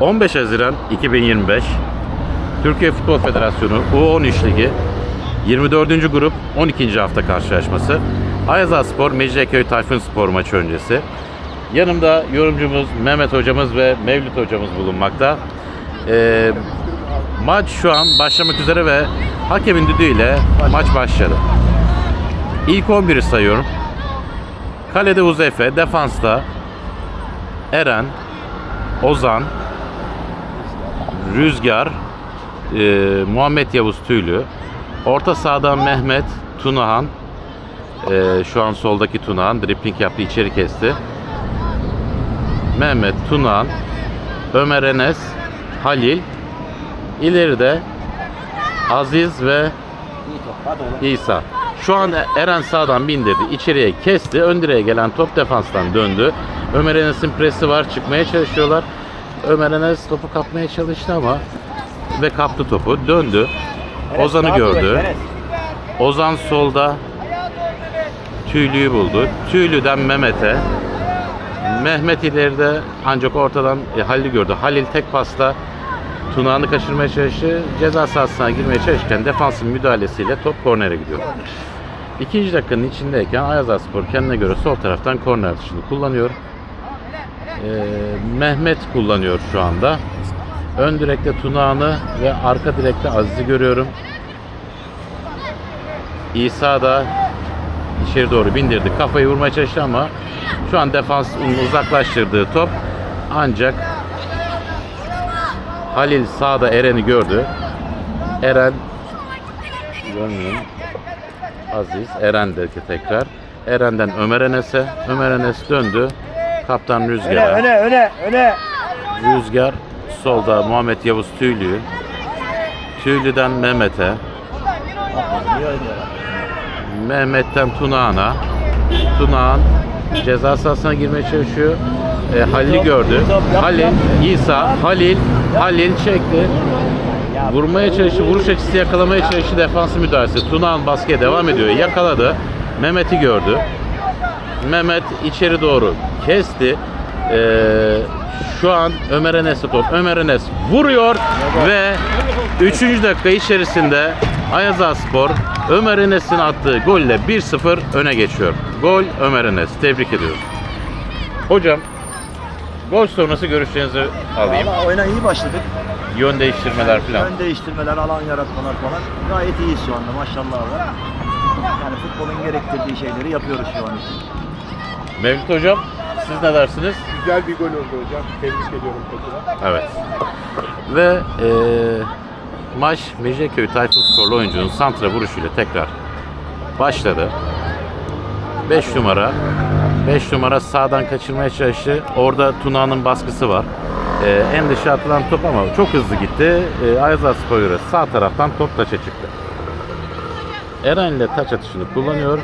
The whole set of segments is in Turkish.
15 Haziran 2025 Türkiye Futbol Federasyonu U13 Ligi 24. grup 12. hafta karşılaşması. Ayaza Spor Mecidiyeköy Tayfun Spor maçı öncesi. Yanımda yorumcumuz Mehmet hocamız ve Mevlüt hocamız bulunmakta. Ee, maç şu an başlamak üzere ve hakemin düdüğüyle maç başladı. İlk 11'i sayıyorum. Kalede Uzefe, defansta Eren, Ozan, Rüzgar, e, Muhammed Yavuz Tüylü, orta sahadan Mehmet, Tunahan, e, şu an soldaki Tunahan, dripling yaptı, içeri kesti. Mehmet, Tunahan, Ömer Enes, Halil, ileride Aziz ve İsa. Şu an Eren sağdan bindirdi. içeriye kesti. Ön gelen top defanstan döndü. Ömer Enes'in presi var. Çıkmaya çalışıyorlar. Ömer Enes topu kapmaya çalıştı ama ve kaptı topu. Döndü. Ozan'ı gördü. Ozan solda Tüylü'yü buldu. Tüylü'den Mehmet'e. Mehmet ileride ancak ortadan e, Halil'i gördü. Halil tek pasla Tunağan'ı kaçırmaya çalıştı. Ceza sahasına girmeye çalışırken defansın müdahalesiyle top kornere gidiyor. İkinci dakikanın içindeyken Ayazaspor kendine göre sol taraftan korner atışını kullanıyor. Ee, Mehmet kullanıyor şu anda. Ön direkte Tunağan'ı ve arka direkte Aziz'i görüyorum. İsa da içeri doğru bindirdi. Kafayı vurmaya çalıştı ama şu an defans uzaklaştırdığı top ancak Halil sağda Eren'i gördü. Eren görmüyorum. Aziz Eren dedi tekrar. Eren'den Ömer Enes'e. Ömer Enes döndü. Kaptan Öne Rüzgar'a. öne öne öne. Rüzgar solda Muhammed Yavuz Tüylü. Tüylü'den Mehmet'e. Mehmet'ten Tunağan'a. Tunağan ceza sahasına girmeye çalışıyor. E, Halil'i gördü. Halil, İsa, Halil, Halil çekti. Vurmaya çalıştı, vuruş açısı yakalamaya çalıştı defansı müdahalesi. Tunağan baskıya devam ediyor. Yakaladı. Mehmet'i gördü. Mehmet içeri doğru kesti. Ee, şu an Ömer Enes'e top. Ömer Enes vuruyor ve 3. dakika içerisinde Ayaza Spor Ömer Enes'in attığı golle 1-0 öne geçiyor. Gol Ömer Enes. Tebrik ediyoruz. Hocam gol sonrası görüşlerinizi alayım. Valla oyuna iyi başladık. Yön değiştirmeler falan. Ön değiştirmeler, alan yaratmalar falan. Gayet iyiyiz şu anda maşallah var. Yani futbolun gerektirdiği şeyleri yapıyoruz şu an için. Mevlüt Hocam siz ne dersiniz? Güzel bir gol oldu hocam. Tebrik ediyorum takıma. Evet. Ve eee maç Mecidiyeköy Tayfun Sporlu oyuncunun santra vuruşuyla tekrar başladı. 5 numara 5 numara sağdan kaçırmaya çalıştı. Orada Tuna'nın baskısı var. Eee, en dışa atılan top ama çok hızlı gitti. Eee Ayaza Spor'a göre sağ taraftan top taça çıktı. Eren ile taç atışını kullanıyor.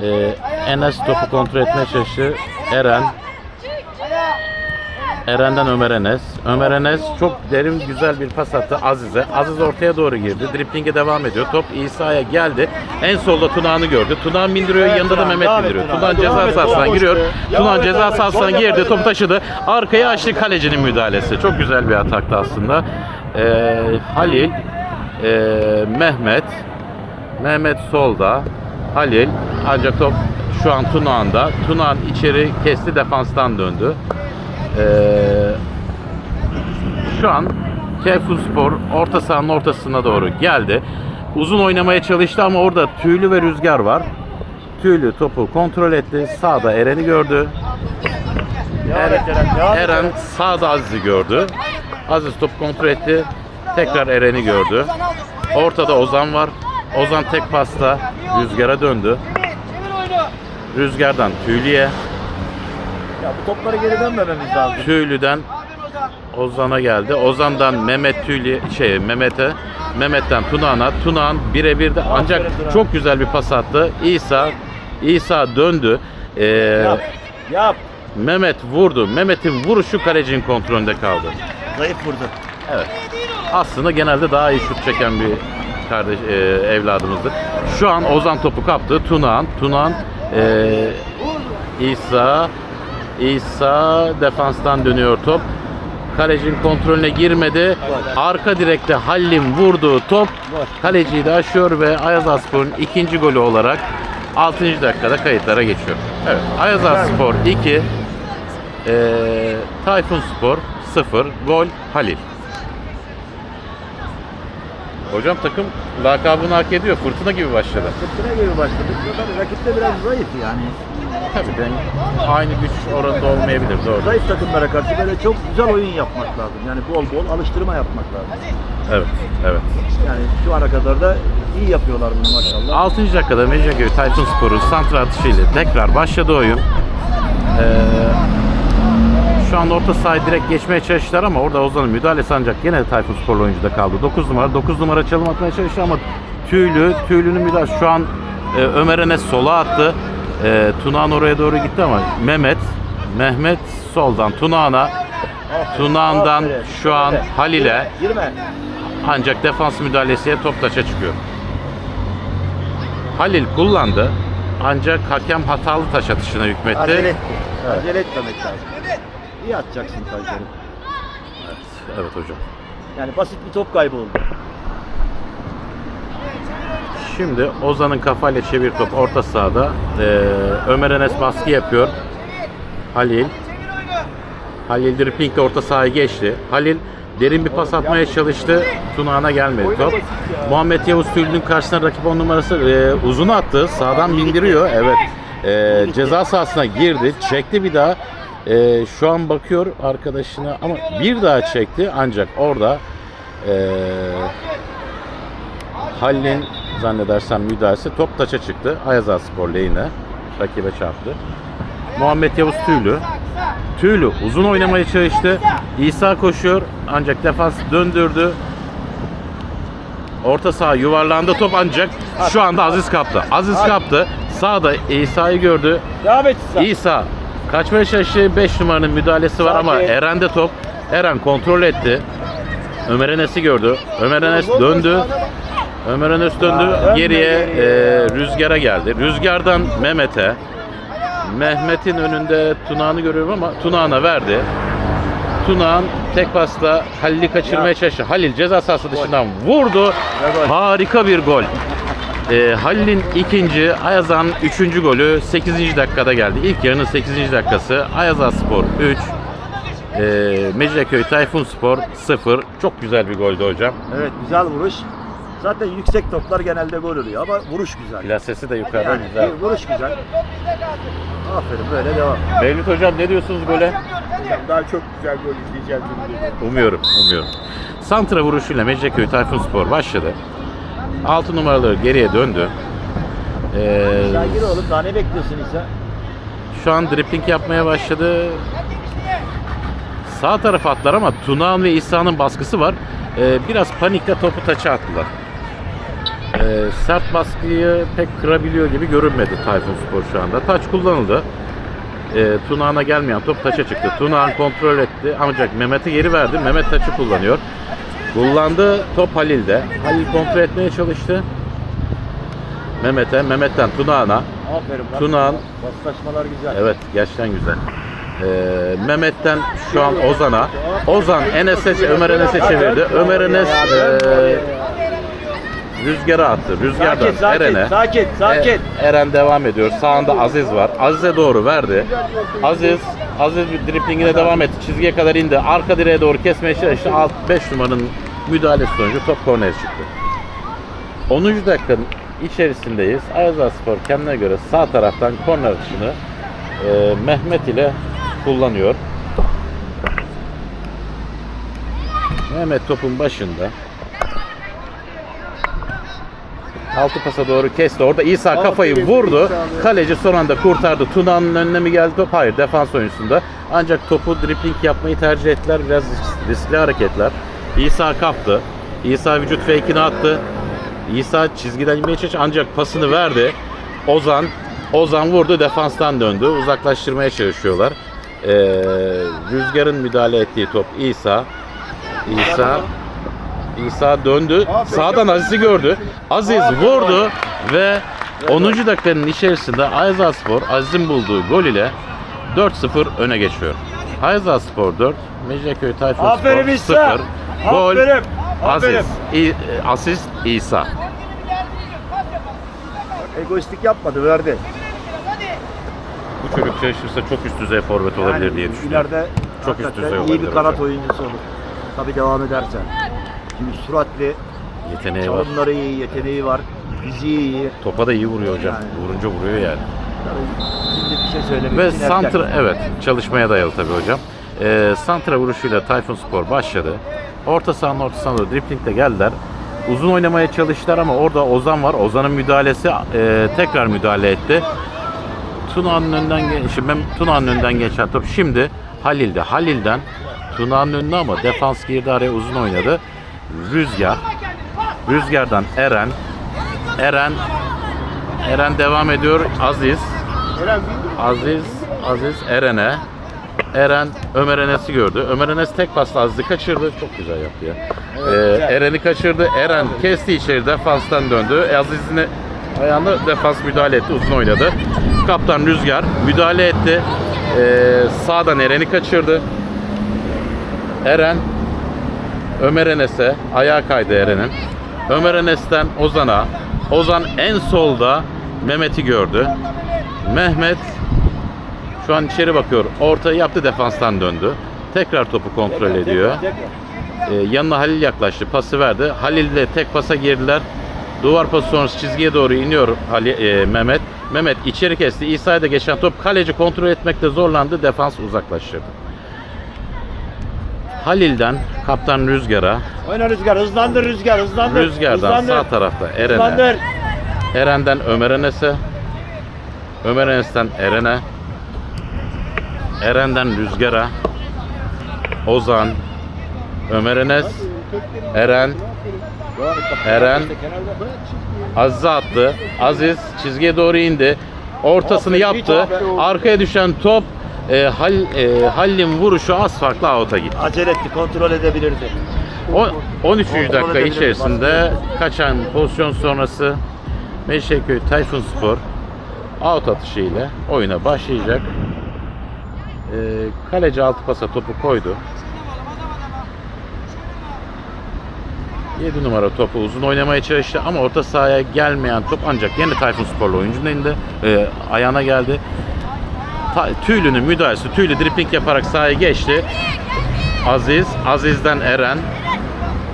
Eee Enes topu kontrol etmeye çalıştı. Eren Eren'den Ömer Enes. Ömer Enes çok derin güzel bir pas attı Aziz'e. Aziz ortaya doğru girdi. Driplinge devam ediyor. Top İsa'ya geldi. En solda Tunağan'ı gördü. Tunağan bindiriyor. Evet, yanında da Mehmet bindiriyor. Tunağan. Ceza sahasına giriyor. Tunağan ceza sahasına girdi. Topu taşıdı. Arkaya açtı kalecinin müdahalesi. Çok güzel bir ataktı aslında. Ee, Halil, ee, Mehmet, Mehmet solda. Halil ancak top şu an Tunağan'da. Tunağan içeri kesti defanstan döndü. Ee, şu an Keyfun Spor orta sahanın ortasına doğru geldi. Uzun oynamaya çalıştı ama orada Tüylü ve Rüzgar var. Tüylü topu kontrol etti. Sağda Eren'i gördü. Eren, Eren sağda Aziz'i gördü. Aziz topu kontrol etti. Tekrar Eren'i gördü. Ortada Ozan var. Ozan tek pasta Rüzgar'a döndü. Rüzgar'dan Tüylü'ye. Ya bu topları geri dönmememiz lazım. Tüylü'den Ozan'a geldi. Ozan'dan Mehmet Tüylü şey Mehmet'e. Mehmet'ten Tunağan'a. Tunağan birebir de ancak çok güzel bir pas attı. İsa İsa döndü. Ee, Yap. Yap. Mehmet vurdu. Mehmet'in vuruşu kalecinin kontrolünde kaldı. Zayıf vurdu. Evet. Aslında genelde daha iyi şut çeken bir kardeş e, evladımızdı. Şu an Ozan topu kaptı. Tunağan, Tunağan e, İsa İsa defanstan dönüyor top. Kalecinin kontrolüne girmedi. Arka direkte Halil'in vurduğu top kaleciyi de aşıyor ve Ayazaspor'un ikinci golü olarak 6. dakikada kayıtlara geçiyor. Evet, Ayazaspor 2, eee Tayfun Spor 0, gol Halil. Hocam takım lakabını hak ediyor. Fırtına gibi başladı. Fırtına gibi başladık. Tabii rakip de biraz zayıf yani. Tabii ben aynı güç oranında olmayabilir doğru. Zayıf takımlara karşı böyle çok güzel oyun yapmak lazım. Yani bol bol alıştırma yapmak lazım. Evet, evet. Yani şu ana kadar da iyi yapıyorlar bunu maşallah. 6. dakikada Mecidiyeköy Tayfun Spor'un santra atışıyla tekrar başladı oyun. Ee, şu anda orta sahayı direkt geçmeye çalıştılar ama orada Ozan'ın müdahalesi ancak yine Tayfun Sporlu oyuncuda kaldı. 9 numara, 9 numara çalım atmaya çalıştı ama Tüylü, Tüylü'nün müdahalesi şu an e, Ömer Enes sola attı. E, Tunağan oraya doğru gitti ama Mehmet, Mehmet soldan Tunağan'a, Tunağan'dan şu an Halil'e ancak defans müdahalesiyle top taça çıkıyor. Halil kullandı. Ancak hakem hatalı taş atışına hükmetti. Acele etti. Acele etmemek lazım. İyi atacaksın taşları. Evet hocam. Yani basit bir top kaybı oldu. Şimdi Ozan'ın kafayla çevir top orta sahada. Ee, Ömer Enes baskı yapıyor. Halil. Halil driplingle orta sahaya geçti. Halil derin bir pas atmaya çalıştı. Tunağan'a gelmedi top. Muhammed Yavuz Tüylü'nün karşısına rakip 10 numarası e, uzun attı. Sağdan bindiriyor. Evet. E, ceza sahasına girdi. Çekti bir daha. E, şu an bakıyor arkadaşına ama bir daha çekti. Ancak orada e, Halil'in zannedersem müdahalesi top taça çıktı. Ayaza Spor lehine rakibe çarptı. Muhammed Yavuz Tüylü. Tüylü uzun oynamaya çalıştı. İsa koşuyor ancak defans döndürdü. Orta saha yuvarlandı top ancak şu anda Aziz kaptı. Aziz kaptı. Sağda İsa'yı gördü. İsa kaçmaya çalıştı. 5 numaranın müdahalesi var ama. Eren'de top. Eren kontrol etti. Ömer Enes'i gördü. Ömer Enes döndü. Ömer Enes döndü. Geriye e, Rüzgar'a geldi. Rüzgar'dan Mehmet'e. Mehmet'in önünde Tunağan'ı görüyorum ama Tunağan'a verdi. Tunağan tek pasla Halil'i kaçırmaya Ya. çalıştı. Halil ceza sahası dışından vurdu. Harika bir gol. Ee, Halil'in ikinci, Ayazan'ın üçüncü golü 8. dakikada geldi. İlk yarının 8. dakikası. Ayazan Spor 3, ee, Mecidiyeköy Tayfun Spor 0. Çok güzel bir goldü hocam. Evet güzel vuruş. Zaten yüksek toplar genelde gol oluyor ama vuruş güzel. Plasesi de yukarıda Yani güzel. bir vuruş güzel. Aferin böyle devam. Mevlüt hocam ne diyorsunuz gole? Daha çok güzel gol izleyeceğiz. Umuyorum, umuyorum. Santra vuruşuyla Mecidiyeköy Tayfun Spor başladı. 6 numaraları geriye döndü. Ee, Sakin oğlum daha ne bekliyorsun İsa? Şu an dribbling yapmaya başladı. Sağ tarafa attılar ama Tunağan ve İsa'nın baskısı var. Ee, biraz panikle topu taça attılar. Ee, sert baskıyı pek kırabiliyor gibi görünmedi Tayfun Spor şu anda. Taç kullanıldı. Ee, Tunağan'a gelmeyen top taça çıktı. Tunağan kontrol etti ancak Mehmet'e geri verdi. Mehmet taçı kullanıyor. Kullandı top Halil'de. Halil kontrol etmeye çalıştı. Mehmet'e, Mehmet'ten Tunağan'a. Aferin. Tunağan Paslaşmalar güzel. Evet gerçekten güzel. Ee, Mehmet'ten şu an Ozan'a. Ozan Enes'e, Ömer Enes'e çevirdi. Ömer Enes e, rüzgara attı. Rüzgardan Sakin, sakin, Eren'e. sakin, sakin. E, Eren devam ediyor. Sağında Aziz var. Aziz'e doğru verdi. Aziz Aziz bir driplingine devam etti. Çizgiye kadar indi. Arka direğe doğru kesmeye çalıştı. Alt 5 numaranın müdahalesi sonucu top kornere çıktı. 10. dakikanın içerisindeyiz. Ayazar Spor kendine göre sağ taraftan korner atışını e, Mehmet ile kullanıyor. Mehmet topun başında. Altı pasa doğru kesti. Orada İsa kafayı vurdu. Kaleci son anda kurtardı. Tuna'nın önüne mi geldi top? Hayır defans oyuncusunda. Ancak topu dripling yapmayı tercih ettiler. Biraz risk- riskli hareketler. İsa kaptı. İsa vücut fake'ini attı. İsa çizgiden inmeye çalıştı ancak pasını verdi. Ozan Ozan vurdu defanstan döndü. Uzaklaştırmaya çalışıyorlar. Ee, Rüzgar'ın müdahale ettiği top İsa. İsa İsa döndü. Sağdan Aziz'i gördü. Aziz vurdu ve 10. dakikanın içerisinde Ayazar Spor Aziz'in bulduğu gol ile 4-0 öne geçiyor. Ayazar Spor 4, Mecidiyeköy Tayfun Aferin Spor İsa. 0. Gol Aferin. Aziz. İ- asist İsa. Egoistik yapmadı verdi. Bu çocuk çalışırsa çok üst düzey forvet olabilir diye düşünüyorum. İleride Çok üst hakikaten düzey iyi olabilir bir kanat hocam. oyuncusu olur. Tabii devam edersen. Şimdi süratli, Yeteneği var. çalımları iyi, yeteneği var, fiziği iyi. Topa da iyi vuruyor hocam. Yani. Vurunca vuruyor yani. Tabii şimdi bir şey söylemek Ve için erken. santra evet çalışmaya dayalı tabii hocam. Ee, santra vuruşuyla Tayfun Spor başladı. Orta sahanın ortasına doğru driplingle geldiler. Uzun oynamaya çalıştılar ama orada Ozan var. Ozan'ın müdahalesi e, tekrar müdahale etti. Tuna'nın önünden ge- şimdi ben- Tuna'nın önünden geçen top şimdi Halil'de. Halil'den Tuna'nın önüne ama defans girdi araya uzun oynadı. Rüzgar. Rüzgar'dan Eren. Eren Eren devam ediyor. Aziz. Aziz, Aziz Eren'e. Eren Ömer Enes'i gördü. Ömer Enes tek pasla Aziz'i kaçırdı. Çok güzel yaptı ya. Ee, Eren'i kaçırdı. Eren kesti içeri defanstan döndü. E, Aziz'in ayağında defans müdahale etti. Uzun oynadı. Kaptan Rüzgar müdahale etti. Ee, sağdan Eren'i kaçırdı. Eren Ömer Enes'e ayağa kaydı Eren'in. Ömer Enes'ten Ozan'a. Ozan en solda Mehmet'i gördü. Mehmet şu an içeri bakıyor. Ortayı yaptı defanstan döndü. Tekrar topu kontrol ediyor. Ee, yanına Halil yaklaştı. Pası verdi. Halil de tek pasa girdiler. Duvar pası sonrası çizgiye doğru iniyor Halil, e, Mehmet. Mehmet içeri kesti. İsa'ya da geçen top kaleci kontrol etmekte zorlandı. Defans uzaklaştırdı. Halil'den kaptan Rüzgar'a, Oyna Rüzgar, hızlandır Rüzgar, hızlandır. Rüzgar'dan hızlandır. sağ tarafta Eren'e, Hızlandır. Eren'den Ömer Enes'e, Ömer Enes'ten Eren'e, Eren'den Rüzgar'a, Ozan, Ömer Enes, Eren, Eren, Aziz'e attı. Aziz çizgiye doğru indi. Ortasını yaptı. Arkaya düşen top e, Hal, e, Halil'in vuruşu az farklı out'a gitti. Acele etti, kontrol edebilirdi. O, 13. Kontrol dakika içerisinde kaçan pozisyon sonrası Meşeköy Tayfun Spor out atışı ile oyuna başlayacak. Ee, kaleci altı pasa topu koydu. 7 numara topu uzun oynamaya çalıştı ama orta sahaya gelmeyen top ancak yeni Tayfun Sporlu oyuncunun elinde e, ayağına geldi. Tüylünün müdahalesi, tüylü dripling yaparak sahaya geçti. Aziz, Aziz'den Eren,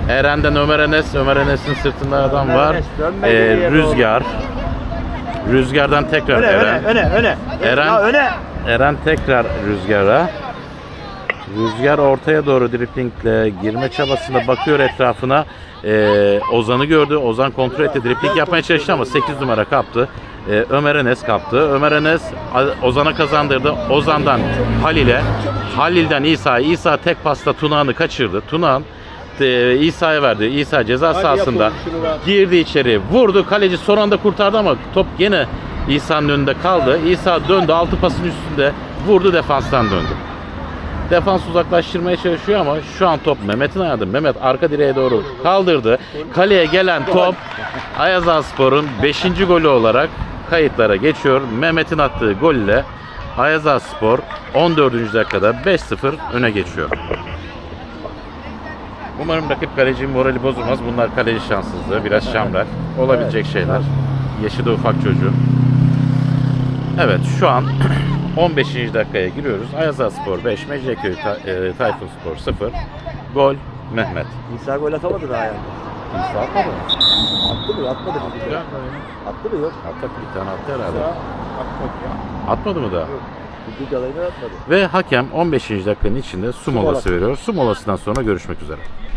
Eren'den Ömer Enes, Ömer Enes'in sırtında adam var. Ee. Rüzgar, Rüzgar'dan tekrar Öne, Eren. öne, öne, öne. Eren- Ya öne. Eren tekrar Rüzgar'a. Rüzgar ortaya doğru driplingle girme çabasında bakıyor etrafına. Ee, Ozan'ı gördü. Ozan kontrol etti. Dripling yapmaya çalıştı ama 8 numara kaptı. Ee, Ömer Enes kaptı. Ömer Enes Ozan'a kazandırdı. Ozan'dan Halil'e. Halil'den İsa'ya. İsa tek pasta Tunağan'ı kaçırdı. Tunağan e, İsa'ya verdi. İsa ceza Hadi sahasında girdi içeri. Vurdu. Kaleci son anda kurtardı ama top gene İsa'nın önünde kaldı. İsa döndü. Altı pasın üstünde vurdu. Defanstan döndü. Defans uzaklaştırmaya çalışıyor ama şu an top Mehmet'in ayağında. Mehmet arka direğe doğru kaldırdı. Kaleye gelen top Ayaza Spor'un 5. golü olarak kayıtlara geçiyor. Mehmet'in attığı golle Ayaza Spor 14. dakikada 5-0 öne geçiyor. Umarım rakip kalecinin morali bozulmaz. Bunlar kaleci şanssızlığı, biraz şamlar. Olabilecek şeyler. Yaşı da ufak çocuğu. Evet şu an 15. dakikaya giriyoruz. Ayaza Spor 5, Mecidiyeköy e, Tayfun Spor 0. Gol Mehmet. İsa gol atamadı daha yani. İsa atmadı. Attı mı? Atmadı mı? Attı mı? Yok. Attı bir tane attı herhalde. Ya, atmadı ya. Atmadı mı daha? Bir galayını atmadı. Ve hakem 15. dakikanın içinde su Su molası molası. veriyor. Su molasından sonra görüşmek üzere.